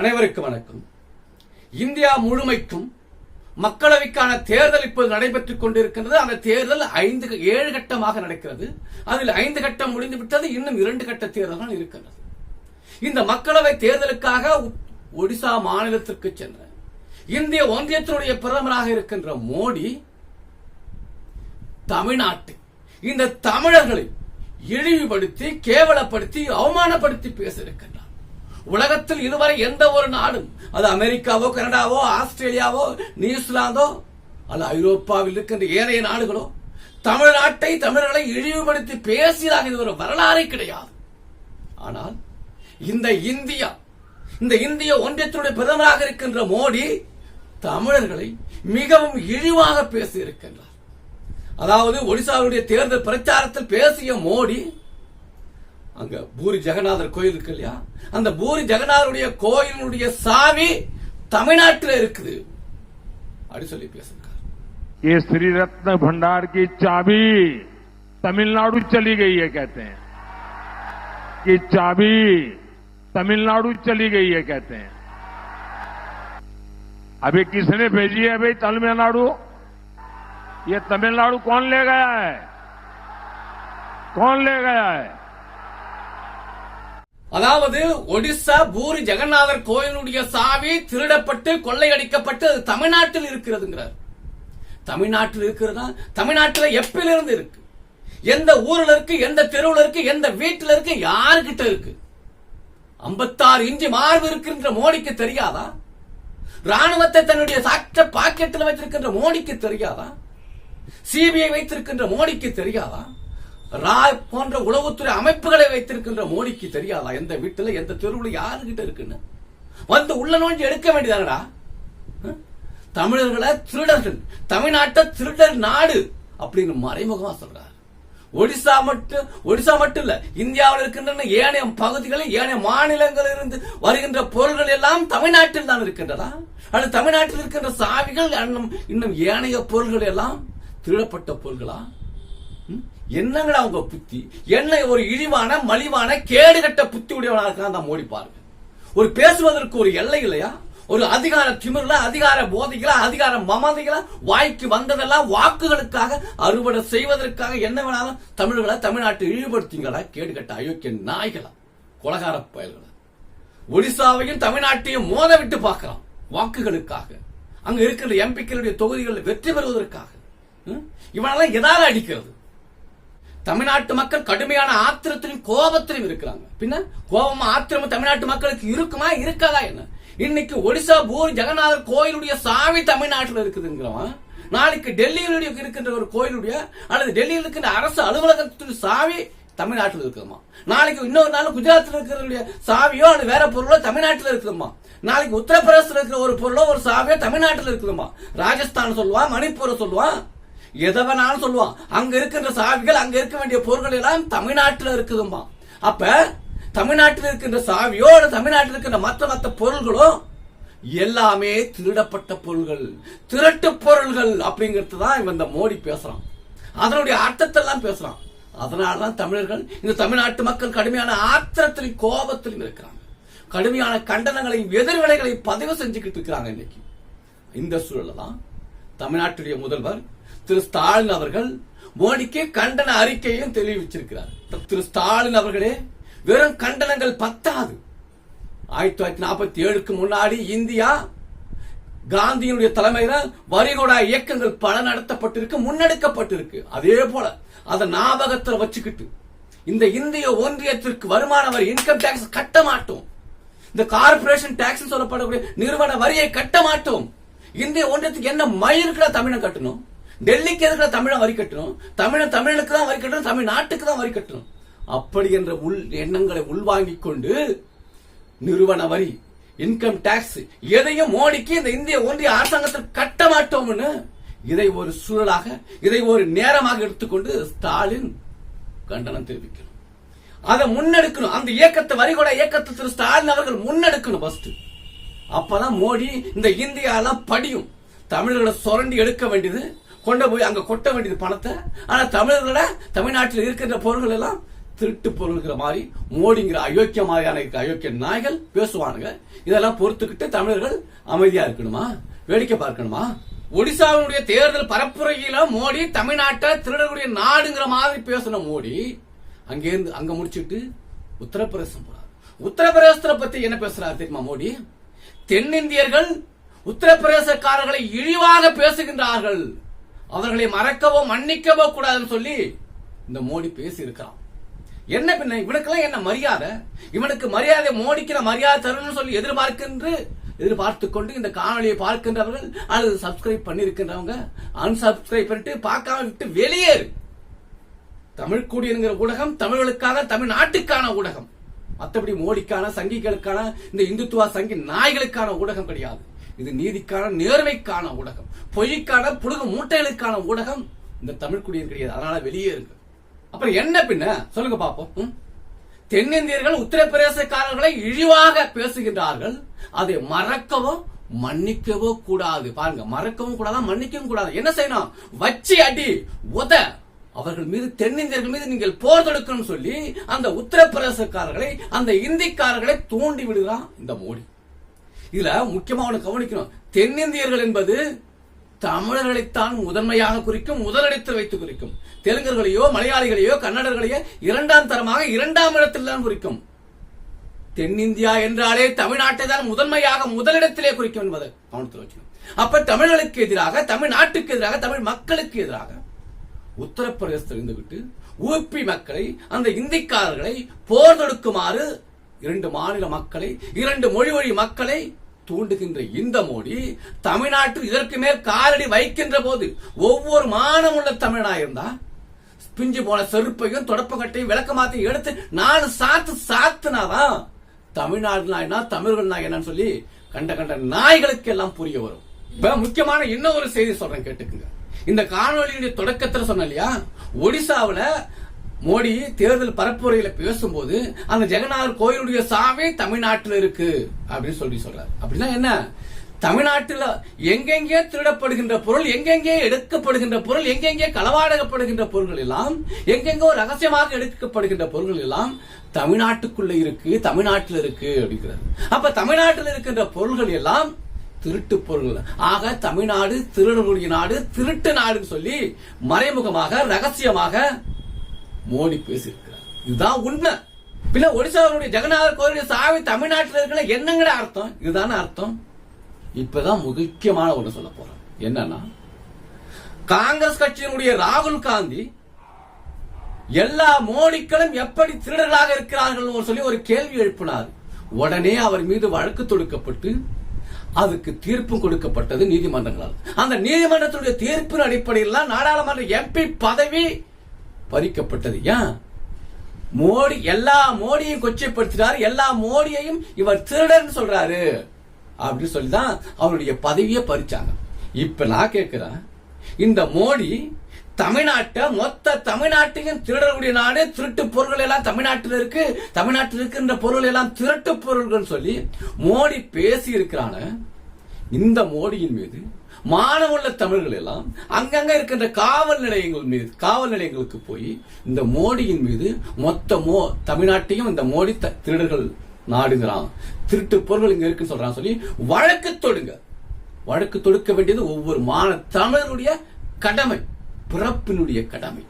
அனைவருக்கும் வணக்கம். இந்தியா முழுமைக்கும் மக்களவைக்கான தேர்தல் இப்போது நடைபெற்றுக் கொண்டிருக்கின்றது. அந்த தேர்தல் ஐந்து ஏழு கட்டமாக நடக்கிறது. அதில் ஐந்து கட்டம் முடிந்து விட்டது. இன்னும் இரண்டு கட்ட தேர்தல்கள் இருக்கின்றது. இந்த மக்களவை தேர்தலுக்காக ஒடிசா மாநிலத்திற்கு சென்ற இந்திய ஒன்றியத்தினுடைய பிரதமராக இருக்கின்ற மோடி தமிழ்நாட்டு இந்த தமிழர்களை இழிவுபடுத்தி கேவலப்படுத்தி அவமானப்படுத்தி பேசியிருக்கின்றார். உலகத்தில் இதுவரை எந்த ஒரு நாடும் அது அமெரிக்காவோ கனடாவோ ஆஸ்திரேலியாவோ நியூசிலாந்தோ அல்ல ஐரோப்பாவில் இருக்கின்ற ஏனைய நாடுகளோ தமிழ்நாட்டை தமிழர்களை இழிவுபடுத்தி பேசியதாக இது ஒரு வரலாறே கிடையாது. ஆனால் இந்த இந்தியா இந்த இந்திய ஒன்றியத்தினுடைய பிரதமராக இருக்கின்ற மோடி தமிழர்களை மிகவும் இழிவாக பேசியிருக்கின்றார். அதாவது ஒடிசாவுடைய தேர்தல் பிரச்சாரத்தில் பேசிய மோடி அங்க பூரி ஜெகநாதர் கோயில் இருக்கு இல்லையா அந்த பூரி ஜெகநாதருடைய கோயிலுடைய சாவி தமிழ்நாட்டில் இருக்குது அப்படி சொல்லி பேசியிருக்காரு ये श्री रत्न भंडार की चाबी तमिलनाडु चली गई है कहते हैं कि चाबी तमिलनाडु चली गई है कहते हैं अभी किसने भेजी है भाई तमिलनाडु ये तमिलनाडु कौन ले गया है कौन ले गया है அதாவது ஒடிசா பூரி ஜெகநாதர் கோயிலுடைய சாவி திருடப்பட்டு கொள்ளையடிக்கப்பட்டு அது தமிழ்நாட்டில் இருக்கிறதுங்கிறார். தமிழ்நாட்டில் இருக்கிறதா? தமிழ்நாட்டில் எப்பிலிருந்து இருக்கு? எந்த ஊர்ல இருக்கு? எந்த தெருவில் இருக்கு? எந்த வீட்டில் இருக்கு? யாருக்கிட்ட இருக்கு? ஐம்பத்தாறு இஞ்சி மார்பு இருக்கின்ற மோடிக்கு தெரியாதா? ராணுவத்தை தன்னுடைய சாற்ற பாக்கெட்டில் வைத்திருக்கின்ற மோடிக்கு தெரியாதா? சிபிஐ வைத்திருக்கின்ற மோடிக்கு தெரியாதா? ராய் போன்ற உளவுத்துறை அமைப்புகளை வைத்திருக்கின்ற மோடிக்கு தெரியாதா? எந்த வீட்டுல எந்த தெருவில் யாருகிட்ட இருக்குன்னு? வந்து உள்ள நோண்டி எடுக்க வேண்டியதானடா? தமிழர்களை திருடர்கள் தமிழ்நாட்டை திருடர் நாடு அப்படின்னு மறைமுகமா சொல்றாரு. ஒடிசா மட்டும் ஒடிசா மட்டும் இல்ல இந்தியாவில் இருக்கின்றன ஏனைய பகுதிகளில் ஏனைய மாநிலங்களில் இருந்து வருகின்ற பொருள்கள் எல்லாம் தமிழ்நாட்டில் தான் இருக்கின்றதா? அல்லது தமிழ்நாட்டில் இருக்கின்ற சாவிகள் இன்னும் இன்னும் ஏனைய பொருள்கள் எல்லாம் திருடப்பட்ட பொருள்களா? என்னங்கடா உங்க புத்தி? என்ன ஒரு இழிவான மலிவான கேடுகட்ட புத்தி உடையவனா இருக்கான் தான் மோடி பாருங்க. ஒரு பேசுவதற்கு ஒரு எல்லை இல்லையா? ஒரு அதிகார திமிர்ல அதிகார போதைகளா அதிகார மமதைகளா வாய்க்கு வந்ததெல்லாம் வாக்குகளுக்காக அறுவடை செய்வதற்காக என்ன வேணாலும் தமிழர்களை தமிழ்நாட்டை இழிவுபடுத்திங்களா கேடுகட்ட அயோக்கிய நாய்களா? கொலகார பயல்களா. ஒடிசாவையும் தமிழ்நாட்டையும் மோத விட்டு பார்க்கலாம். வாக்குகளுக்காக. அங்க இருக்கிற எம்பிக்களுடைய தொகுதிகளில் வெற்றி பெறுவதற்காக. ம்? இவனெல்லாம் எதால அடிக்கிறது? தமிழ்நாட்டு மக்கள் கடுமையான ஆத்திரத்திலும் கோபத்திலும் இருக்கிறாங்க. பின்ன கோபம் ஆத்திரமும் தமிழ்நாட்டு மக்களுக்கு இருக்குமா இருக்காதா என்ன? இன்னைக்கு ஒடிசா பூரி ஜெகநாதர் கோயிலுடைய சாவி தமிழ்நாட்டில் இருக்குதுங்கிறவன் நாளைக்கு டெல்லியிலுடைய இருக்கின்ற ஒரு கோயிலுடைய அல்லது டெல்லியில் இருக்கின்ற அரசு அலுவலகத்துடைய சாவி தமிழ்நாட்டில் இருக்குதுமா நாளைக்கு இன்னொரு நாள் குஜராத்தில் இருக்கிற சாவியோ அல்லது வேற பொருளோ தமிழ்நாட்டில் இருக்குதுமா நாளைக்கு உத்தரப்பிரதேசத்தில் இருக்கிற ஒரு பொருளோ ஒரு சாவியோ தமிழ்நாட்டில் இருக்குதுமா ராஜஸ்தான் சொல்லுவான் மணிப்பூர் சொல்லுவான் எதை வேணாலும் சொல்லுவான். அங்க இருக்கின்ற சாவிகள் அங்க இருக்க வேண்டிய பொருட்கள் எல்லாம் தமிழ்நாட்டில் இருக்குதுமா அப்ப தமிழ்நாட்டில் இருக்கின்ற சாவியோ தமிழ்நாட்டில் இருக்கின்ற மற்ற மற்ற பொருள்களோ எல்லாமே திருடப்பட்ட பொருள்கள். திருட்டு பொருள்கள் அப்படிங்கிறது தான் இவன் இந்த மோடி பேசுறான். அதனுடைய அர்த்தத்தை எல்லாம் பேசுறான். அதனாலதான் தமிழர்கள் இந்த தமிழ்நாட்டு மக்கள் கடுமையான ஆத்திரத்திலும் கோபத்திலும் இருக்கிறாங்க. கடுமையான கண்டனங்களையும் எதிர்வினைகளையும் பதிவு செஞ்சுக்கிட்டு இருக்கிறாங்க இன்னைக்கு. இந்த சூழல்ல தான் தமிழ்நாட்டுடைய முதல்வர் திரு ஸ்டாலின் அவர்கள் மோடிக்கு கண்டன அறிக்கையும் தெளிவிச்சிருக்கிறார் திரு ஸ்டாலின் அவர்களே வெறும் கண்டனங்கள் பத்தாது. ஆயிரத்தி தொள்ளாயிரத்தி நாற்பத்தி ஏழுக்கு முன்னாடி இந்தியா காந்தியினுடைய தலைமையில வரிகொடா இயக்கங்கள் பல நடத்தப்பட்டிருக்கு முன்னெடுக்கப்பட்டிருக்கு. அதே போல அதை ஞாபகத்தில் வச்சுக்கிட்டு இந்த இந்திய ஒன்றியத்திற்கு வருமான வரி இன்கம் டாக்ஸ் கட்ட மாட்டோம். இந்த கார்பரேஷன் டாக்ஸ் சொல்லப்படக்கூடிய நிறுவன வரியை கட்ட மாட்டோம். இந்திய ஒன்றியத்துக்கு என்ன மயிருக்குடா தமிழன் கட்டணும்? டெல்லிக்கு எதுக்குடா தமிழன் வரி கட்டணும்? தமிழன் தமிழனுக்கு தான் வரி கட்டணும் தமிழ்நாட்டுக்கு தான் வரி கட்டணும். அப்படி என்ற உள் எண்ணங்களை உள்வாங்கிக் கொண்டு நிறுவன வரி இன்கம் டாக்ஸ் எதையும் மோடிக்கு இந்த இந்திய ஒன்றிய அரசாங்கத்தில் கட்ட மாட்டோம்னு இதை ஒரு சூழலாக இதை ஒரு நேரமாக எடுத்துக்கொண்டு ஸ்டாலின் கண்டனம் தெரிவிக்கணும். அதை முன்னெடுக்கணும். அந்த இயக்கத்தை வரிகொட இயக்கத்தை திரு ஸ்டாலின் அவர்கள் முன்னெடுக்கணும் ஃபர்ஸ்ட் அப்பதான் மோடி இந்த இந்தியாலாம் படியும். தமிழர்களை சுரண்டி எடுக்க வேண்டியது கொண்டு போய் அங்க கொட்ட வேண்டியது பணத்தை. ஆனா தமிழர்கள தமிழ்நாட்டில் இருக்கின்ற பொருள்கள் எல்லாம் திருட்டு பொருள்கிற மாதிரி மோடிங்கிற அயோக்கிய மாதிரியான அயோக்கிய நாய்கள் பேசுவானுங்க. இதெல்லாம் பொறுத்துக்கிட்டு தமிழர்கள் அமைதியா இருக்கணுமா? வேடிக்கை பார்க்கணுமா? ஒடிசாவினுடைய தேர்தல் பரப்புரையில மோடி தமிழ்நாட்டை திருடக்கூடிய நாடுங்கிற மாதிரி பேசின மோடி அங்கேருந்து அங்க முடிச்சிட்டு உத்தரப்பிரதேசம் போறார். உத்தரப்பிரதேசத்தை பத்தி என்ன பேசுறாரு தெரியுமா மோடி? தென்னிந்தியர்கள் உத்தரப்பிரதேசக்காரர்களை இழிவாக பேசுகின்றார்கள். அவர்களை மறக்கவோ மன்னிக்கவோ கூடாதுன்னு சொல்லி இந்த மோடி பேசி இருக்கிறான் என்ன பின்ன இவனுக்கெல்லாம் என்ன மரியாதை? இவனுக்கு மரியாதை மோடிக்கு நான் மரியாதை தரணும்னு சொல்லி எதிர்பார்க்கின்ற எதிர்பார்த்து கொண்டு இந்த காணொலியை பார்க்கின்றவர்கள் அல்லது சப்ஸ்கிரைப் பண்ணிருக்கின்றவங்க அன்சப்ஸ்கிரைப் பண்ணிட்டு பார்க்காம விட்டு வெளியேறு தமிழ் குடி ஊடகம் தமிழர்களுக்கான தமிழ்நாட்டுக்கான ஊடகம். மற்றபடி மோடிக்கான சங்கிகளுக்கான இந்த இந்துத்துவ சங்கி நாய்களுக்கான ஊடகம் கிடையாது. இது நீதிக்கான நேர்மைக்கான ஊடகம் பொய்க்கான புழுகு மூட்டைகளுக்கான ஊடகம் இந்த தமிழ் குடியர் கிடையாது அதனால வெளியே இருக்கு. அப்புறம் என்ன பின்ன? சொல்லுங்க பாப்போம். தென்னிந்தியர்கள் உத்தரப்பிரதேசக்காரர்களை இழிவாக பேசுகின்றார்கள். அதை மறக்கவோ மன்னிக்கவோ கூடாது. பாருங்க மறக்கவும் கூடாது மன்னிக்கவும் கூடாது? என்ன செய்யணும்? வச்சு அடி உத. அவர்கள் மீது தென்னிந்தியர்கள் மீது நீங்கள் போர் தொடுக்கணும்னு சொல்லி அந்த உத்தரப்பிரதேசக்காரர்களை அந்த இந்திக்காரர்களை தூண்டி விடுகிறான் இந்த மோடி. இதுல முக்கியமா ஒண்ணு கவனிக்கணும். தென்னிந்தியர்கள் என்பது தமிழர்களைத்தான் முதன்மையாக குறிக்கும் முதலிடத்தில் வைத்து குறிக்கும். தெலுங்கர்களையோ மலையாளிகளையோ கன்னடர்களையோ இரண்டாம் தரமாக இரண்டாம் இடத்தில் தான் குறிக்கும். தென்னிந்தியா என்றாலே தமிழ்நாட்டை தான் முதன்மையாக முதலிடத்திலே குறிக்கும் என்பதை கவனத்தில் வச்சுக்கணும். அப்ப தமிழர்களுக்கு எதிராக தமிழ்நாட்டுக்கு எதிராக தமிழ் மக்களுக்கு எதிராக உத்தரப்பிரதேசத்தில் இருந்துவிட்டு ஊபி மக்களை அந்த இந்திக்காரர்களை போர் தொடுக்குமாறு இரண்டு மாநில மக்களை இரண்டு மொழி வழி மக்களை தூண்டுகின்ற இந்த மோடி தமிழ்நாட்டில் இதற்கு மேல் காலடி வைக்கின்ற போது ஒவ்வொரு மானமுள்ள தமிழனா இருந்தா பிஞ்சு போன செருப்பையும் தொடப்பக்கட்டையும் விளக்கமாத்தையும் எடுத்து நாலு சாத்து சாத்துனாதான் தமிழ்நாடு நாய்னா தமிழர்கள் நாய் என்னன்னு சொல்லி கண்ட கண்ட நாய்களுக்கு எல்லாம் புரிய வரும். இப்ப முக்கியமான இன்னொரு செய்தி சொல்றேன் கேட்டுக்குங்க. இந்த காணொலியுடைய தொடக்கத்துல சொன்ன இல்லையா? ஒடிசாவுல மோடி தேர்தல் பரப்புரையில பேசும்போது அந்த ஜெகநாதர் கோயிலுடைய சாவே தமிழ்நாட்டில் இருக்கு அப்படின்னு சொல்லி சொல்றாரு. அப்படின்னா என்ன? தமிழ்நாட்டில் எங்கெங்கே திருடப்படுகின்ற பொருள் எங்கெங்கே எடுக்கப்படுகின்ற பொருள் எங்கெங்கே களவாடகப்படுகின்ற பொருள்கள் எல்லாம் எங்கெங்கோ ரகசியமாக எடுக்கப்படுகின்ற பொருள்கள் எல்லாம் தமிழ்நாட்டுக்குள்ள இருக்கு தமிழ்நாட்டில் இருக்கு அப்படிங்கிறார். அப்ப தமிழ்நாட்டில் இருக்கின்ற பொருள்கள் எல்லாம் திருட்டு பொருள் ஆக தமிழ்நாடு திருடர்களுடைய நாடு திருட்டு நாடுன்னு சொல்லி மறைமுகமாக ரகசியமாக மோடி பேசியிருக்கிறார். இதுதான் உண்மை. பின்ன ஒடிசாவுடைய ஜெகநாதர் கோவில் சாவி தமிழ்நாட்டில் இருக்கிற என்னங்கிற அர்த்தம்? இதுதானே அர்த்தம்? இப்பதான் முக்கியமான ஒண்ணு சொல்ல போறேன் என்னன்னா காங்கிரஸ் கட்சியினுடைய ராகுல் காந்தி எல்லா மோடிக்களும் எப்படி திருடர்களாக இருக்கிறார்கள் சொல்லி ஒரு கேள்வி எழுப்பினார். உடனே அவர் மீது வழக்கு தொடுக்கப்பட்டு அதுக்கு தீர்ப்பு கொடுக்கப்பட்டது நீதிமன்றங்களால். அந்த நீதிமன்றத்துடைய தீர்ப்பின் அடிப்படையில் தான் நாடாளுமன்ற எம்பி பதவி பறிக்கப்பட்டது. ஏன்? மோடி எல்லா மோடியையும் கொச்சைப்படுத்தினார். எல்லா மோடியையும் இவர் திருடர்னு சொல்றாரு. அப்படின்னு சொல்லி தான் அவருடைய பதவியை பறிச்சாங்க. இப்ப நான் கேட்கிறேன் இந்த மோடி தமிழ்நாட்டை மொத்த தமிழ்நாட்டையும் திருடக்கூடிய நாடு திருட்டு பொருள்கள் எல்லாம் தமிழ்நாட்டில் இருக்கு தமிழ்நாட்டில் இருக்கின்ற பொருள் எல்லாம் திருட்டு பொருள்கள் சொல்லி மோடி பேசி இருக்கிறான. இந்த மோடியின் மீது மானமுள்ள தமிழர்கள் எல்லாம் அங்கங்க இருக்கின்ற காவல் நிலையங்கள் மீது காவல் நிலையங்களுக்கு போய் இந்த மோடியின் மீது மொத்த மோ தமிழ்நாட்டையும் இந்த மோடி த- திருடர்கள் நாடுங்கிறான் திருட்டு பொருள் இங்க இருக்குன்னு சொல்றான் சொல்லி வழக்கு தொடுங்க. வழக்கு தொடுக்க வேண்டியது ஒவ்வொரு மான தமிழருடைய கடமை பிறப்பினுடைய கடமை.